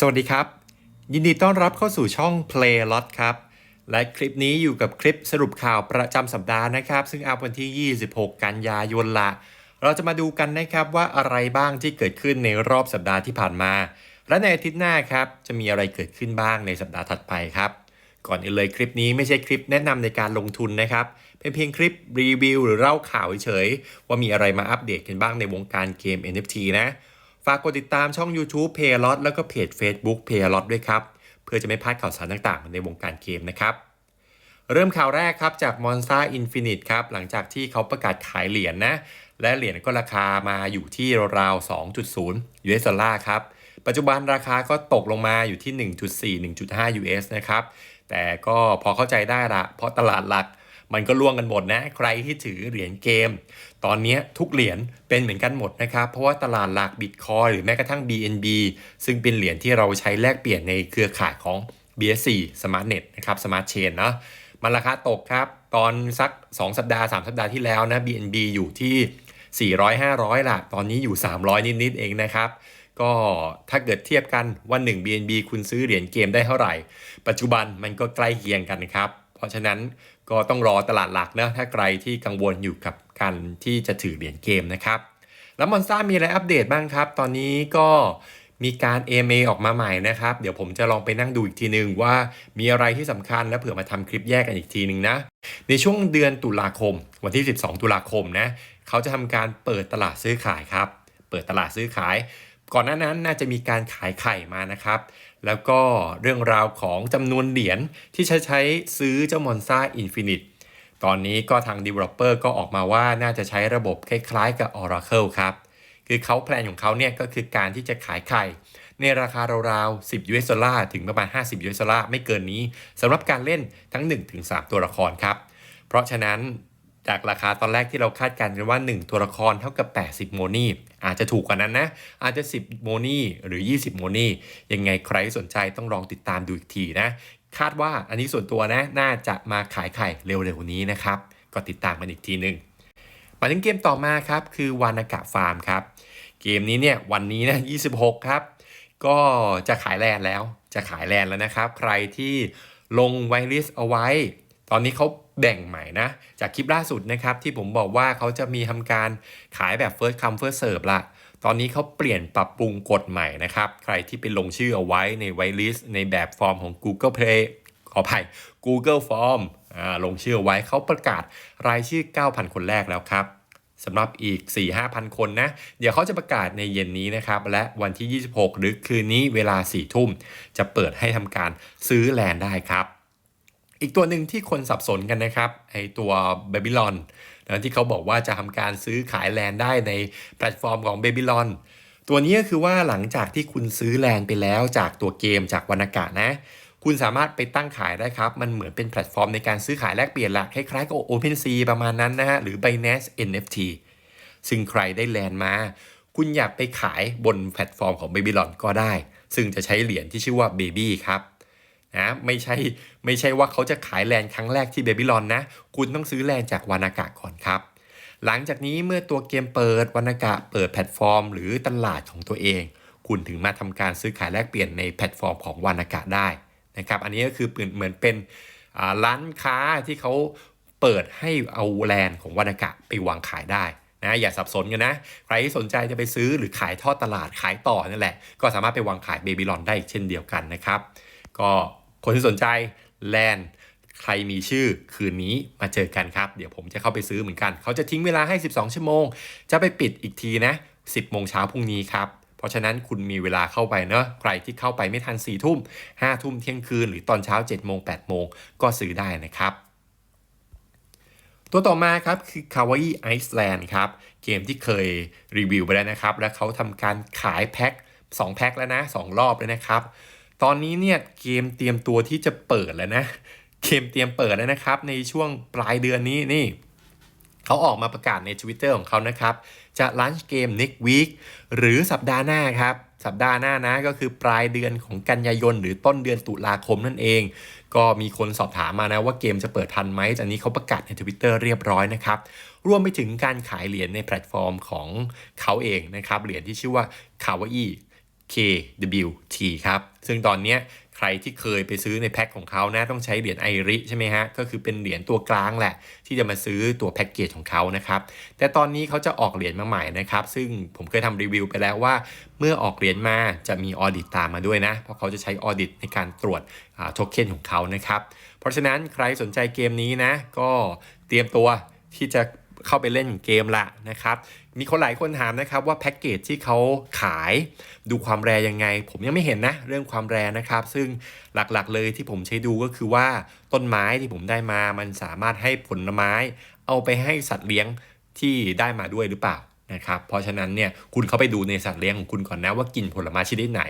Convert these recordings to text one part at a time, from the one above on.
สวัสดีครับ ยินดีต้อนรับเข้าสู่ช่อง Play Lot ครับ และคลิปนี้อยู่กับคลิปสรุปข่าวประจำสัปดาห์นะครับ ซึ่งเอาวันที่ 26 กันยายนละ เราจะมาดูกันนะครับว่าอะไรบ้างที่เกิดขึ้นในรอบสัปดาห์ที่ผ่านมา และในอาทิตย์หน้าครับ จะมีอะไรเกิดขึ้นบ้างในสัปดาห์ถัดไปครับ ก่อนอื่นเลยคลิปนี้ไม่ใช่คลิปแนะนำในการลงทุนนะครับเป็นเพียงคลิปรีวิวหรือเล่าข่าวเฉยๆว่ามีอะไรมาอัปเดตกันบ้างในวงการเกม NFT นะ ฝากกดติดตามช่อง YouTube p a y l o t แล้วก็เพจ Facebook p a y l o t ด้วยครับ เพื่อจะไม่พลาดข่าวสารต่างๆ ในวงการเกมนะครับ เริ่มข่าวแรกครับจาก Monster Infinite ครับ หลังจากที่เขาประกาศขายเหรียญนะและเหรียญก็ราคามาอยู่ที่ราวๆ2.0 US ดอลลาร์ครับ ปัจจุบันราคาก็ตกลงมาอยู่ที่ 1.4 1.5 US นะครับ แต่ก็พอเข้าใจได้ละเพราะตลาดหลักมันก็ล่วงกันหมดนะ ใครที่ถือเหรียญเกม ตอนนี้ทุกเหรียญเป็นเหมือนกันหมดนะครับ เพราะว่าตลาดหลักบิตคอยหรือแม้กระทั่ง BNB ซึ่งเป็นเหรียญที่เราใช้แลกเปลี่ยนในเครือข่ายของ BSC SmartNet นะครับ Smart Chain เนาะมันราคาตกครับ ตอนสัก 2 สัปดาห์ 3 สัปดาห์ที่แล้วนะ BNB อยู่ที่ 400 500ละตอนนี้อยู่ 300 นิดๆเองนะครับ ก็ถ้าเกิดเทียบกันว่า 1 BNB คุณซื้อเหรียญเกมได้เท่าไหร่ ปัจจุบันมันก็ใกล้เคียงกันครับ เพราะฉะนั้นก็ต้องรอตลาดหลักนะถ้าใครที่กังวลอยู่กับการที่จะถือเหรียญเกมนะครับ แล้วมอนซ่ามีอะไรอัปเดตบ้างครับ ตอนนี้ก็มีการ AMA ออกมาใหม่นะครับ เดี๋ยวผมจะลองไปนั่งดูอีกทีนึงว่ามีอะไรที่สำคัญและเผื่อมาทำคลิปแยกกันอีกทีนึงนะ ในช่วงเดือนตุลาคม วันที่ 12 ตุลาคมนะเขาจะทำการเปิดตลาดซื้อขายครับ เปิดตลาดซื้อขาย ก่อนหน้านั้นน่าจะมีการขายไข่มานะครับ แล้วก็เรื่องราวของจำนวนเหรียญที่ใช้ใช้ซื้อเจ้ามอนซ่าอินฟินิตตอนนี้ก็ทาง Developer ก็ออกมาว่าน่าจะใช้ระบบคล้ายๆกับ Oracle ครับ คือเขาแพลนของเขาเนี่ยก็คือการที่จะขายไข่ ในราคาราวๆ 10 US ดอลลาร์ถึงประมาณ 50 US ดอลลาร์ไม่เกินนี้สำหรับการเล่นทั้ง 1-3 ตัวละครครับ เพราะฉะนั้นจากราคาตอนแรกที่เราคาดการณ์กันว่า 1 ตัวละครเท่ากับ 80 โมนี่ อาจจะถูกกว่านั้นนะ อาจจะ 10 โมนี่หรือ 20 โมนี่ ยังไงใครสนใจต้องลองติดตามดูอีกทีนะ คาดว่าอันนี้ส่วนตัวนะ น่าจะมาขายไข่เร็วๆนี้นะครับ ก็ติดตามกันอีกทีหนึ่งมาถึงเกมต่อมาครับ คือวานากะฟาร์มครับ เกมนี้เนี่ยวันนี้นะ 26 ครับ ก็จะขายแลนแล้ว จะขายแลนแล้วนะครับ ใครที่ลงไวลิสเอาไว้ ตอนนี้เขา แบ่งใหม่นะ จากคลิปล่าสุดนะครับ ที่ผมบอกว่าเขาจะมีทำการขายแบบ first come first serve ละตอนนี้เขาเปลี่ยนปรับปรุงกฎใหม่นะครับ ใครที่ไปลงชื่อเอาไว้ในไวลิสในแบบฟอร์มของ Google Play ขออภัย Google Form ลงชื่อเอาไว้เขาประกาศรายชื่อ 9,000 คนแรกแล้วครับสำหรับอีก 4-5,000 คนนะ เดี๋ยวเขาจะประกาศในเย็นนี้นะครับ และวันที่ 26 หรือคืนนี้เวลา 4 ทุ่ม จะเปิดให้ทำการซื้อแลนได้ครับ อีกตัวหนึ่งที่คนสับสนกันนะครับไอตัว Babylon นะที่เขาบอกว่าจะทำการซื้อขายแลนด์ได้ในแพลตฟอร์มของ Babylon ตัวนี้ก็คือว่าหลังจากที่คุณซื้อแลนด์ไปแล้วจากตัวเกมจากวรรณกะนะ คุณสามารถไปตั้งขายได้ครับ มันเหมือนเป็นแพลตฟอร์มในการซื้อขายแลกเปลี่ยนหละคล้ายๆกับ OpenSea ประมาณนั้นนะฮะหรือ Binance NFT ซึ่งใครได้แลนด์มา คุณอยากไปขายบนแพลตฟอร์มของ Babylon ก็ได้ ซึ่งจะใช้เหรียญที่ชื่อว่า Baby ครับ นะไม่ใช่ไม่ใช่ว่าเขาจะขายแลนด์ครั้งแรกที่ Babylon นะ คุณต้องซื้อแลนด์จากวานากะก่อนครับ หลังจากนี้เมื่อตัวเกมเปิดวรรณกะเปิดแพลตฟอร์ม หรือตลาดของตัวเอง คุณถึงมาทำการซื้อขายแลกเปลี่ยนในแพลตฟอร์มของวรรณกะได้นะครับอันนี้ก็คือเหมือนเป็นร้านค้าที่เขาเปิดให้เอาแลนด์ของวรรณกะไปวางขายได้นะอย่าสับสนกันนะ ใครที่สนใจจะไปซื้อหรือขายทอดตลาดขายต่อนั่นแหละ ก็สามารถไปวางขายเบบี้ลอนได้เช่นเดียวกันนะครับ ก็ คนที่สนใจแลนใครมีชื่อคืนนี้มาเจอกันครับ เดี๋ยวผมจะเข้าไปซื้อเหมือนกัน เขาจะทิ้งเวลาให้ 12 ชั่วโมง จะไปปิดอีกทีนะ 10 โมงเช้าพรุ่งนี้ครับ เพราะฉะนั้นคุณมีเวลาเข้าไปเนอะใครที่เข้าไปไม่ทัน 4 ทุ่ม 5 ทุ่มเที่ยงคืน หรือตอนเช้า 7 โมง 8 โมง ก็ซื้อได้นะครับตัวต่อมาครับคือ Kawaii Iceland ครับ เกมที่เคยรีวิวไปแล้วนะครับ และเขาทำการขายแพ็ค2แพ็คแล้วนะ 2 รอบเลยนะครับ ตอนนี้เนี่ยเกมเตรียมตัวที่จะเปิดแล้วนะ เกมเตรียมเปิดแล้วนะครับ ในช่วงปลายเดือนนี้นี่เขาออกมาประกาศใน Twitter ของเขานะครับ จะลันช์เกม next week หรือสัปดาห์หน้าครับ สัปดาห์หน้านะก็คือปลายเดือนของกันยายน หรือต้นเดือนตุลาคมนั่นเอง ก็มีคนสอบถามมานะว่าเกมจะเปิดทันไหมตอนนี้เขาประกาศใน Twitter เรียบร้อยนะครับรวมไปถึงการขายเหรียญในแพลตฟอร์มของเขาเองนะครับเหรียญที่ชื่อว่า Kawaii KWT ครับ ซึ่งตอนนี้ใครที่เคยไปซื้อในแพ็คของเขานะต้องใช้เหรียญไอริใช่ไหมฮะ ก็คือเป็นเหรียญตัวกลางแหละ ที่จะมาซื้อตัวแพ็กเกจของเขานะครับ แต่ตอนนี้เขาจะออกเหรียญมาใหม่นะครับ ซึ่งผมเคยทำรีวิวไปแล้วว่า เมื่อออกเหรียญมาจะมีออดิตตามมาด้วยนะ เพราะเขาจะใช้ออดิตในการตรวจโทเค็นของเขานะครับ เพราะฉะนั้นใครสนใจเกมนี้นะ ก็เตรียมตัวที่จะ เข้าไปเล่นเกมละนะครับ มีคนหลายคนถามนะครับว่าแพ็กเกจที่เขาขายดูความแรยังไง ผมยังไม่เห็นนะเรื่องความแรนะครับ ซึ่งหลักๆเลยที่ผมใช้ดูก็คือว่าต้นไม้ที่ผมได้มามันสามารถให้ผลไม้ เอาไปให้สัตว์เลี้ยงที่ได้มาด้วยหรือเปล่านะครับเพราะฉะนั้นเนี่ยคุณเข้าไปดูในสัตว์เลี้ยงของคุณก่อนนะว่ากินผลไม้ชนิดไหน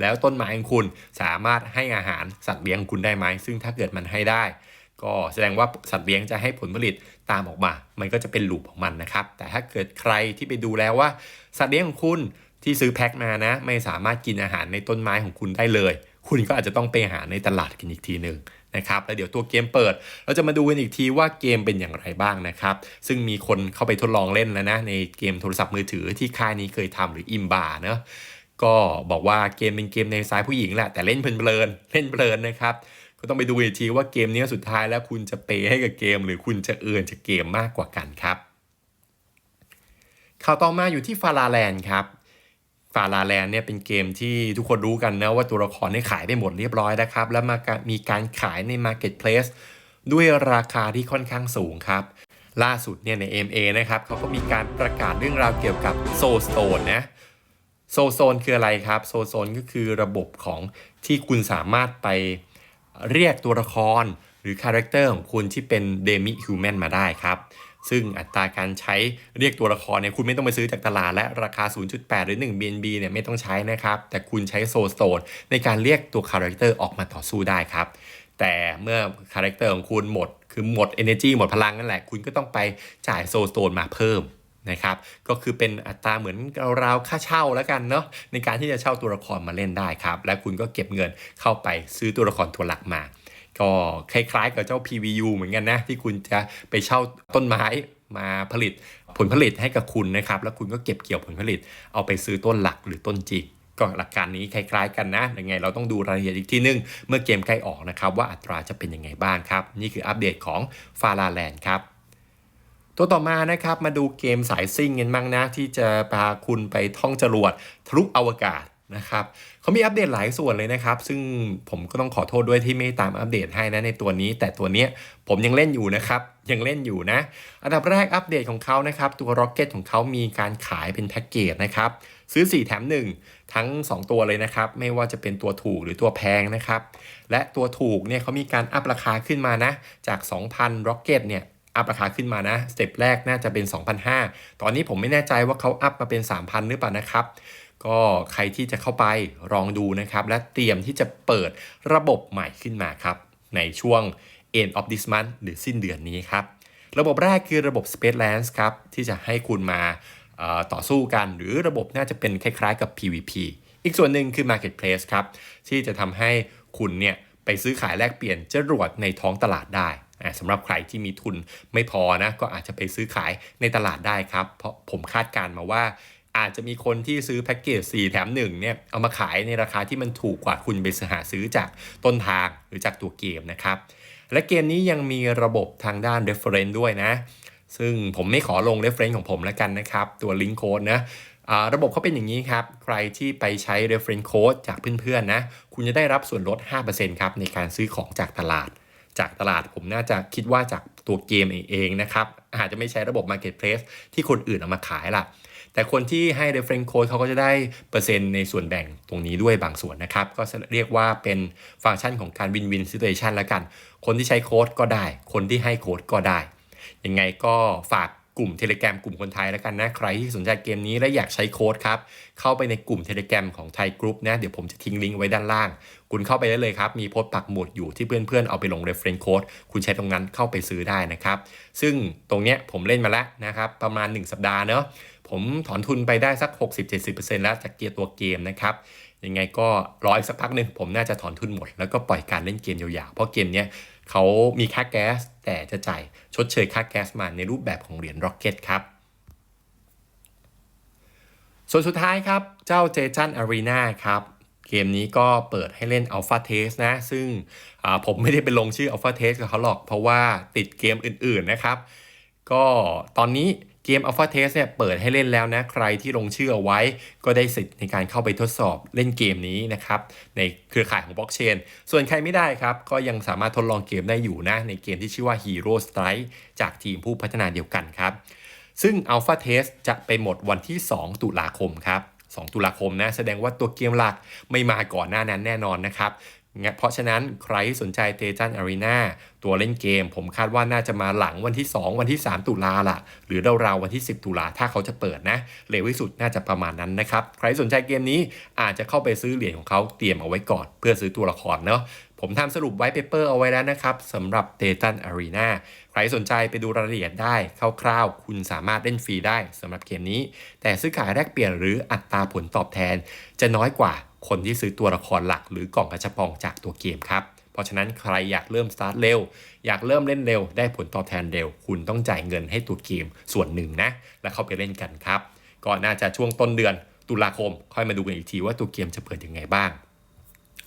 แล้วต้นไม้ของคุณสามารถให้อาหารสัตว์เลี้ยงของคุณได้ไหมซึ่งถ้าเกิดมันให้ได้ ก็แสดงว่าสัตว์เลี้ยงจะให้ผลผลิตตามออกมา มันก็จะเป็นลูปของมันนะครับ แต่ถ้าเกิดใครที่ไปดูแล้วว่า สัตว์เลี้ยงของคุณที่ซื้อแพ็คมานะ ไม่สามารถกินอาหารในต้นไม้ของคุณได้เลย คุณก็อาจจะต้องไปหาในตลาดกันอีกทีหนึ่งนะครับแล้วเดี๋ยวตัวเกมเปิด เราจะมาดูกันอีกทีว่าเกมเป็นอย่างไรบ้างนะครับ ซึ่งมีคนเข้าไปทดลองเล่นแล้วนะ ในเกมโทรศัพท์มือถือที่ค่ายนี้เคยทำหรืออิมบาเนาะก็บอกว่าเกมเป็นเกมในสายผู้หญิงแหละแต่เล่นเพลินเล่นเพลินนะครับ ก็ต้องไปดูอีกทีว่าเกมนี้สุดท้ายแล้วคุณจะเปย์ให้กับเกม หรือคุณจะเอินจากเกมมากกว่ากันครับข่าวต่อมาอยู่ที่ฟาราแลนด์ครับฟาราแลนด์เนี่ยเป็นเกมที่ทุกคนรู้กันนะว่าตัวละครได้ขายไปหมดเรียบร้อยนะครับ แล้วมามีการขายใน Marketplace ด้วยราคาที่ค่อนข้างสูงครับ ล่าสุดเนี่ยใน MA นะครับเขาก็มีการประกาศเรื่องราวเกี่ยวกับ Soul Stone นะโซโซนคืออะไรครับ โซโซนก็คือระบบของที่คุณสามารถไป เรียกตัวละครหรือคาแรคเตอร์ของคุณที่เป็นเดมิฮิวแมนมาได้ครับ ซึ่งอัตราการใช้เรียกตัวละครเนี่ยคุณไม่ต้องไปซื้อจากตลาดและราคา 0.8 หรือ 1 BNB เนี่ยไม่ต้องใช้นะครับ แต่คุณใช้โซโซนในการเรียกตัวคาแรคเตอร์ออกมาต่อสู้ได้ครับ แต่เมื่อคาแรคเตอร์ของคุณหมด คือหมด energy หมดพลังนั่นแหละ คุณก็ต้องไปจ่ายโซโซนมาเพิ่ม นะครับ ก็คือเป็นอัตราเหมือนราวๆค่าเช่าแล้วกันเนาะในการที่จะเช่าตัวละครมาเล่นได้ครับ และคุณก็เก็บเงินเข้าไปซื้อตัวละครตัวหลักมา ก็คล้ายๆกับเจ้า PVU เหมือนกันนะ ที่คุณจะไปเช่าต้นไม้มาผลิตผลผลิตให้กับคุณนะครับ แล้วคุณก็เก็บเกี่ยวผลผลิต เอาไปซื้อต้นหลักหรือต้นจริงก็หลักการนี้คล้ายๆกันนะ ยังไงเราต้องดูรายละเอียดอีกทีนึง เมื่อเกมใกล้ออกนะครับว่าอัตราจะเป็นยังไงบ้างครับ นี่คืออัปเดตของฟาราแลนด์ครับ ตัวต่อมานะครับมาดูเกมสายซิ่งกันบ้างนะที่จะพาคุณไปท่องจรวดทะลุอวกาศนะครับเขามีอัปเดตหลายส่วนเลยนะครับ ซึ่งผมก็ต้องขอโทษด้วยที่ไม่ตามอัปเดตให้นะในตัวนี้ แต่ตัวเนี้ยผมยังเล่นอยู่นะครับ ยังเล่นอยู่นะ อันดับแรกอัปเดตของเขานะครับ ตัว Rocket ของเขามีการขายเป็นแพ็กเกจนะครับ ซื้อ 4 แถม 1 ทั้ง 2 ตัวเลยนะครับ ไม่ว่าจะเป็นตัวถูกหรือตัวแพงนะครับ และตัวถูกเนี่ยเขามีการอัพราคาขึ้นมานะ จาก 2,000 Rocket เนี่ย อัพราคาขึ้นมานะ สเต็ปแรกน่าจะเป็น 2,500 ตอนนี้ผมไม่แน่ใจว่าเขาอัพมาเป็น 3,000 หรือเปล่านะครับ ก็ใครที่จะเข้าไปลองดูนะครับ และเตรียมที่จะเปิดระบบใหม่ขึ้นมาครับ ในช่วง end of this month หรือสิ้นเดือนนี้ครับ ระบบแรกคือระบบ Space Lance ครับ ที่จะให้คุณมาต่อสู้กัน หรือระบบน่าจะเป็นคล้ายๆกับ PVP อีกส่วนหนึ่งคือ Marketplace ครับ ที่จะทำให้คุณเนี่ยไปซื้อขายแลกเปลี่ยนจรวดในท้องตลาดได้ สำหรับใครที่มีทุนไม่พอนะก็อาจจะไปซื้อขายในตลาดได้ครับ เพราะผมคาดการณ์มาว่าอาจจะมีคนที่ซื้อแพ็กเกจ 4 แถม 1 เนี่ย เอามาขายในราคาที่มันถูกกว่าคุณไปหาซื้อจากต้นทางหรือจากตัวเกมนะครับ และเกมนี้ยังมีระบบทางด้าน reference ด้วยนะ ซึ่งผมไม่ขอลง reference ของผมแล้วกันนะครับ ตัว link code นะระบบเขาเป็นอย่างนี้ครับ ใครที่ไปใช้ reference code จากเพื่อนๆนะ คุณจะได้รับส่วนลด 5%ครับในการซื้อของจากตลาด จากตลาดผมน่าจะคิดว่าจากตัวเกมเองนะครับ อาจจะไม่ใช้ระบบ Marketplace ที่คนอื่นเอามาขายล่ะ แต่คนที่ให้ reference code เขาก็จะได้เปอร์เซ็นต์ในส่วนแบ่งตรงนี้ด้วยบางส่วนนะครับ ก็เรียกว่าเป็นฟังก์ชันของการ win-win situation แล้วกัน คนที่ใช้โค้ดก็ได้ คนที่ให้โค้ดก็ได้ ยังไงก็ฝากกลุ่ม Telegram กลุ่มคนไทยแล้วกันนะ ใครที่สนใจเกมนี้และอยากใช้โค้ดครับ เข้าไปในกลุ่ม Telegram ของไทยกรุ๊ปนะ เดี๋ยวผมจะทิ้งลิงก์ไว้ด้านล่าง คุณเข้าไปได้เลยครับ มีโพสต์ปักหมุดอยู่ที่เพื่อนๆ เอาไปลง reference code คุณใช้ตรงนั้นเข้าไปซื้อได้นะครับ ซึ่งตรงเนี้ยผมเล่นมาแล้วนะครับ ประมาณ 1 สัปดาห์เนาะผมถอนทุนไปได้สัก 60-70%แล้วจากเกียร์ตัวเกมนะครับยังไงก็รออีกสักพักหนึ่งผมน่าจะถอนทุนหมด แล้วก็ปล่อยการเล่นเกมยาวๆ เพราะเกมเนี้ยเขามีค่าแก๊ส แต่จะจ่ายชดเชยค่าแก๊สมาในรูปแบบของเหรียญ Rocket ครับส่วนสุดท้ายครับ เจ้าเจจันอารีนาครับ เกมนี้ก็เปิดให้เล่น Alpha Test นะ ซึ่งผมไม่ได้ไปลงชื่อ Alpha Test กับเขาหรอก เพราะว่าติดเกมอื่นๆนะครับ ก็ตอนนี้เกม Alpha Test เนี่ยเปิดให้เล่นแล้วนะ ใครที่ลงชื่อเอาไว้ ก็ได้สิทธิ์ในการเข้าไปทดสอบเล่นเกมนี้นะครับ ในเครือข่ายของบล็อกเชน ส่วนใครไม่ได้ครับ ก็ยังสามารถทดลองเกมได้อยู่นะ ในเกมที่ชื่อว่า Hero Strike จากทีมผู้พัฒนาเดียวกันครับ ซึ่ง Alpha Test จะไปหมดวันที่ 2 ตุลาคมครับ 2 ตุลาคมนะ แสดงว่าตัวเกมหลักไม่มาก่อนหน้านั้นแน่นอนนะครับเพราะฉะนั้นใครที่สนใจเตจันอารีนาตัวเล่นเกม ผมคาดว่าน่าจะมาหลังวันที่ 2 วันที่ 3 ตุลาล่ะหรือราวๆวันที่ 10 ตุลาถ้าเขาจะเปิดนะเร็วที่สุดน่าจะประมาณนั้นนะครับ ใครสนใจเกมนี้อาจจะเข้าไปซื้อเหรียญของเขาเตรียมเอาไว้ก่อน เพื่อซื้อตัวละครเนาะ ผมทำสรุปไว้เปเปอร์เอาไว้แล้วนะครับสำหรับ d a t a n Arena ใครสนใจไปดูรายละเอียดได้คร่าวๆ คุณสามารถเล่นฟรีได้สำหรับเกมนี้ แต่ซื้อขายแลกเปลี่ยนหรืออัตราผลตอบแทน จะน้อยกว่าคนที่ซื้อตัวละครหลัก หรือกล่องกระชับปองจากตัวเกมครับเพราะฉะนั้นใครอยากเริ่มสตาร์ทเร็ว อยากเริ่มเล่นเร็ว ได้ผลตอบแทนเร็ว คุณต้องจ่ายเงินให้ตัวเกมส่วนหนึ่งนะ แล้วเข้าไปเล่นกันครับ ก็น่าจะช่วงต้นเดือนตุลาคม ค่อยมาดูกันอีกทีว่าตัวเกมจะเปิดยังไงบ้าง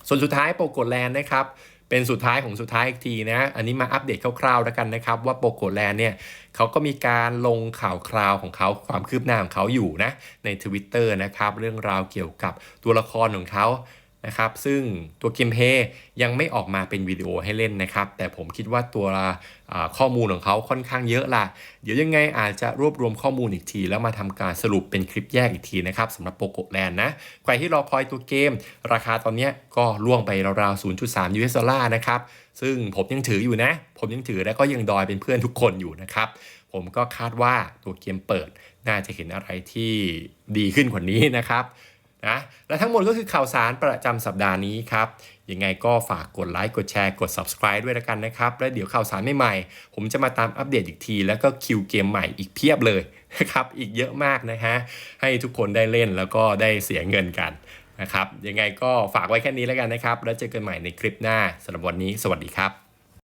ส่วนสุดท้ายโปโกแลนด์นะครับเป็นสุดท้ายของสุดท้ายอีกทีนะ อันนี้มาอัปเดตคร่าวๆแล้วกันนะครับ ว่าโปโกแลนด์เนี่ยเขาก็มีการลงข่าวคราวของเขาความคืบหน้าของเขาอยู่นะใน Twitter นะครับ เรื่องราวเกี่ยวกับตัวละครของเขา นะครับ ซึ่งตัวเกมเพย์ยังไม่ออกมาเป็นวิดีโอให้เล่นนะครับ แต่ผมคิดว่าตัวข้อมูลของเขาค่อนข้างเยอะล่ะ เดี๋ยวยังไงอาจจะรวบรวมข้อมูลอีกที แล้วมาทำการสรุปเป็นคลิปแยกอีกทีนะครับสำหรับโปโกแลนด์นะ ใครที่รอคอยตัวเกม ราคาตอนนี้ก็ล่วงไปราวๆ 0.3 US ดอลลาร์นะครับ ซึ่งผมยังถืออยู่นะ ผมยังถือแล้วก็ยังดอยเป็นเพื่อนทุกคนอยู่นะครับผมก็คาดว่าตัวเกมเปิดน่าจะเห็นอะไรที่ดีขึ้นกว่านี้นะครับ นะและทั้งหมดก็คือข่าวสารประจำสัปดาห์นี้ครับ ยังไงก็ฝากกดไลค์กดแชร์กด subscribe ด้วยละกันนะครับ แล้วเดี๋ยวข่าวสารใหม่ๆ ผมจะมาตามอัปเดตอีกที แล้วก็คิวเกมใหม่อีกเพียบเลยนะครับ อีกเยอะมากนะฮะ ให้ทุกคนได้เล่นแล้วก็ได้เสียเงินกันนะครับ ยังไงก็ฝากไว้แค่นี้แล้วกันนะครับ แล้วเจอกันใหม่ในคลิปหน้าสำหรับวันนี้ สวัสดีครับ